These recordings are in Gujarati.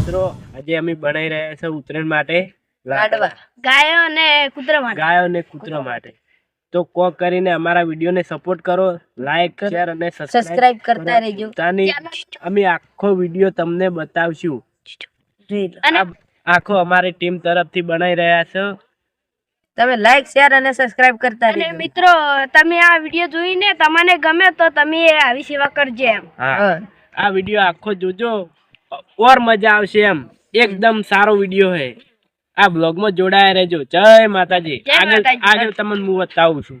મિત્રો આજે અમે બનાવી રહ્યા છે ઉત્તરાયણ માટે લાડવા. ગાયો અને કૂતરા માટે. ગાયો અને કૂતરા માટે. તો કોક કરીને અમારા વિડીયોને સપોર્ટ કરો લાઈક શેર અને સબસ્ક્રાઇબ કરતા રહેજો. તાની અમે આખો વીડિયો તમને બતાવશું. આખો અમારી ટીમ તરફથી બનાવી રહ્યા છે. તમે લાઈક શેર અને સબસ્ક્રાઇબ કરતા અને મિત્રો તમે આ વીડિયો જોઈને તમને ગમે તો તમે આવી સેવા કરજો એમ. હા. આ વીડિયો આખો જોજો. ઓર મજા આવશે એમ. એકદમ સારો વીડિયો હે. આ બ્લોગમાં જોડાયા રહેજો. જય માતાજી. આગળ. આગળ તમને હું બતાવું છું.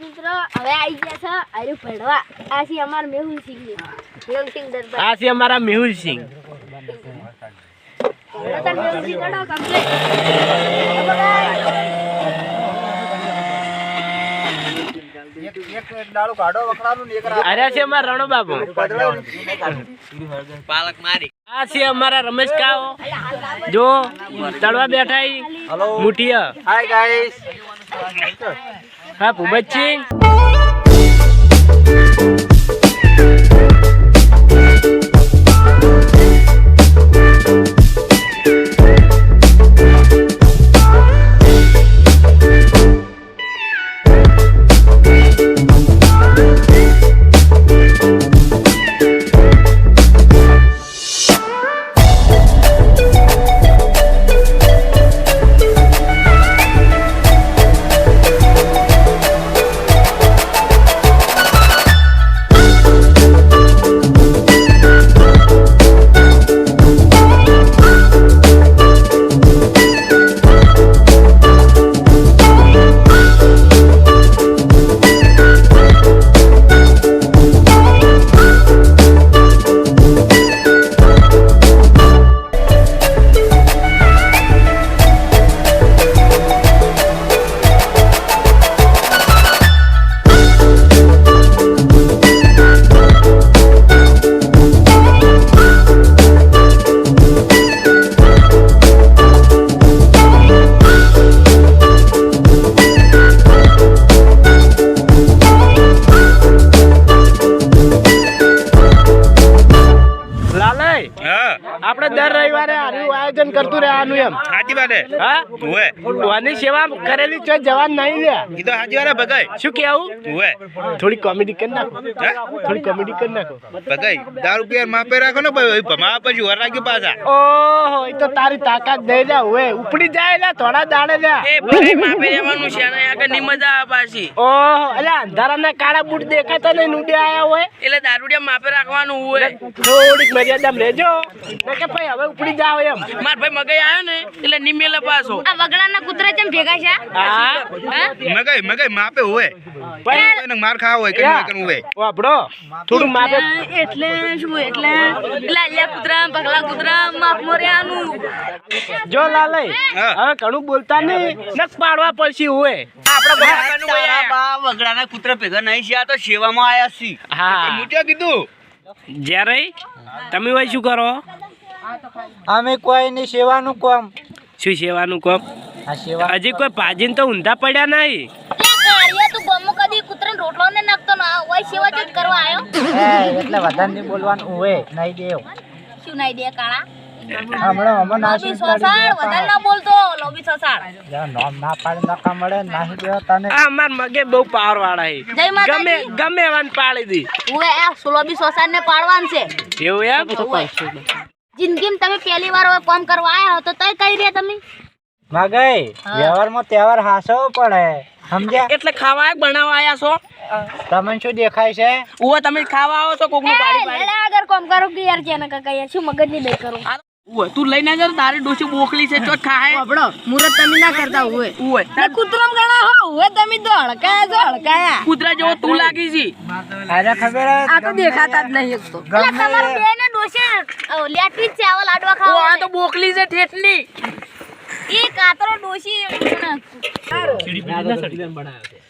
મિત્રો હવે આવી ગયા છે આયુ પડવા આ છે અમાર મેહુલ સિંહ મેહુલ સિંહ દરબાર. આ છે અમારા મેહુલ સિંહ. હવે તો મેહુલ સિંહ દડો complete. અરે છે અમારા રણો બાબુ. આ છે અમારા રમેશ કાઓ જો, તળવા બેઠા ગાઈસ હા લાલય આપણે દર રવિવારે આનું આયોજન કરતું રહેવાનું એમ. સાચી વાત હા. વાની સેવા કરેલી છે જવાન નહીં લે. એ તો સાચી વાત ભગાઈ. શું કેવું? ઓએ થોડી કોમેડી કરી નાખો? થોડી કોમેડી કરી નાખો. ભગાઈ દારૂ પીએ માપે રાખો ને ભાઈ ભમા પછી વર રાખ્યું પાછા. ઓહો એ તો તારી તાકાત દઈ જા હવે ઉપડી જાય લે થોડા દાડે લે ઓહો એટલે અંધારાના કાળા બૂટ દેખાતા નહીં નુડે આયા હોય. એટલે દારૂડિયા માપે રાખવાનું હોય. થોડીક મર્યાદામાં રહેજો કે ભાઈ હવે ઉપડી જાવ એમ. માર ભાઈ મગઈ આવ્યો ને એટલે નિમેલે પાછો. આ વગડાના કૂતરા કેમ ભેગા છે હા? મગાઈ મગાઈ માપે હોય ભાઈ એને માર ખાવ હોય કઈ કઈ હોય વાપડો થોડું માપે. એટલે શું એટલે? લાલ્યા કૂતરા પગલા કૂતરા માપ મોર્યાનું. જો લાલય. હવે ઘણું બોલતા નહીં. નક પાડવા પડશે હોય વગડાના કૂતરા ભેગા નહીં છે આ તો સેવામાં આયા છી હા. મુટ્યા કીધું? જ્યારે? તમે હોય શું કરો? અમે કોઈની સેવાનું કામ. શું સેવાનું કોમ? સેવા હજી કોઈ ભાજીને તો ઊંધા પડ્યા નહીં? તું ગમો કદી કૂતરા રોટલો ને નાખતો ના હોય સેવા જ કરવા આવ્યો. એ એટલે વધારે નહીં બોલવાનું હોય નહીં દેવ. શું નહીં દે કાળા? હમણાં હમણાં નાસી લોબી વધારે ના બોલતો લોબી સોસાડ નામ ના પાડી નાખા મળે નાહી દેવા તને. આ માર મગે બહુ પાવર વાળા હે ગમે ગમે વાન પાડી દી. હું આ સુલોબી સોસાડ ને પાડવાન છે. એવું એમ? જિંદગીમાં તમે પહેલી વાર કામ કરવા આવ્યા હો તો તય કઈ રહ્યા તમે. મગઈ વ્યવહારમાં તહેવાર હાસો પડે. સમજ્યા? એટલે ખાવા બનાવવા આયા છો? તમને શું દેખાય છે? ઓ તમે ખાવા આવો છો કોકનું પાડી પાડી. આગળ કામ કરો કે યાર જેને કાકા યાર શું મગજની બે કરું ઉવા તું લઈને જા તારી ડોસી બોકલી છે તો ખાય. આપણો મુરત તમે ના કરતા હોય ઉવા કૂતરામ ગણા હો હોય તમે તો હળકાયા છો હળકાયા. કૂતરા જેવો તું લાગી છી. અરે ખબર? આ તો દેખાતા જ નહીં એક તો. એટલે તમાર બે ને ડોશે લેટવી ચાવલ છે લાડવા ઓ આ ખાવા તો બોકલી છે ઠેઠની. એ કાતરો ડોશી ડાયરેક્ટ ડાયરેક્ટ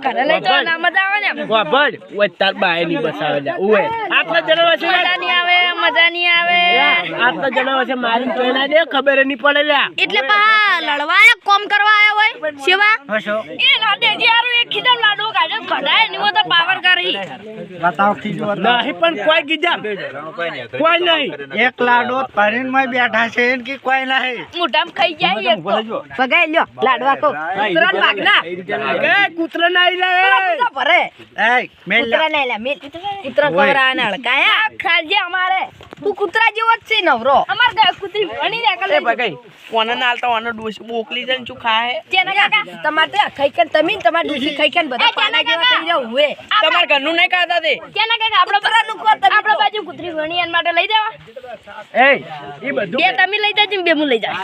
ઘરે લઈ ના મજા આવે ને વાહ ઓય તાર બાયની લે ઓય. આટલા જણા વચ્ચે મજા નહીં આવે મજા નહીં આવે. આટલા જણા વચ્ચે મારી તો દે ખબર નહીં પડે એટલે પા લડવા કોમ કરવા આયા હોય સેવા હશો એ લાડેજી હારું એક ખીજામ લાડુ કાઢે કઢાય નહીં હોય તો પાવર કરી. બતાવ ખીજું. નહીં પણ કોઈ ગીજા. કોઈ નહીં. એક લાડો પરીનમાં બેઠા છે એન કે કોઈ નહીં. મોઢામાં ખાઈ જાય એક તો. પગાઈ લ્યો લાડવા કો કૂતરાને ભાગના એ કુતરા ના લે કૂતરા ભરે. એ મેલ કુતરા કૂતરા નહીં લે મેલ. કૂતરા કવરાને હળકાયા આ ખાજે અમારે. તું કૂતરા જેવો જ છે નવરો. અમાર ગાય કૂતરી ભણી ને કલે ભગાઈ કોને ના આલતા ઓને ડોસી બોકલી જન શું ખાય? જેના કાકા તમારે તો ખાઈ કે તમે તમાર ડોસી ખાઈ ખાઈને બધા ચાલો જેવા થઈ જાવ હુએ. તમાર ઘરનું નહીં ખાતા તે. જેના કાકા આપણો પરાનું તમે આપણો બાજુ કુતરી વણી એના માટે લઈ જવા. એ એ બધું બે તમે લઈ જાજો બે હું લઈ જાઉં.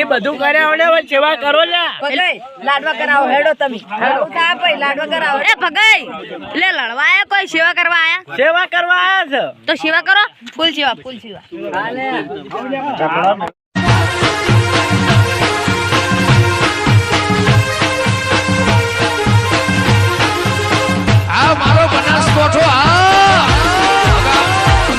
એ બધું કર્યા ઓને હવે સેવા કરો લા એટલે લાડવા કરાવો હેડો તમે. હેડો. તા ભાઈ લાડવા કરાવો. એ ભગાઈ એટલે લડવા આયા કોઈ સેવા કરવા આયા? સેવા કરવા આયા છે? તો સેવા કરો ફૂલ સેવા ફૂલ સેવા. ચપડો 多赚啊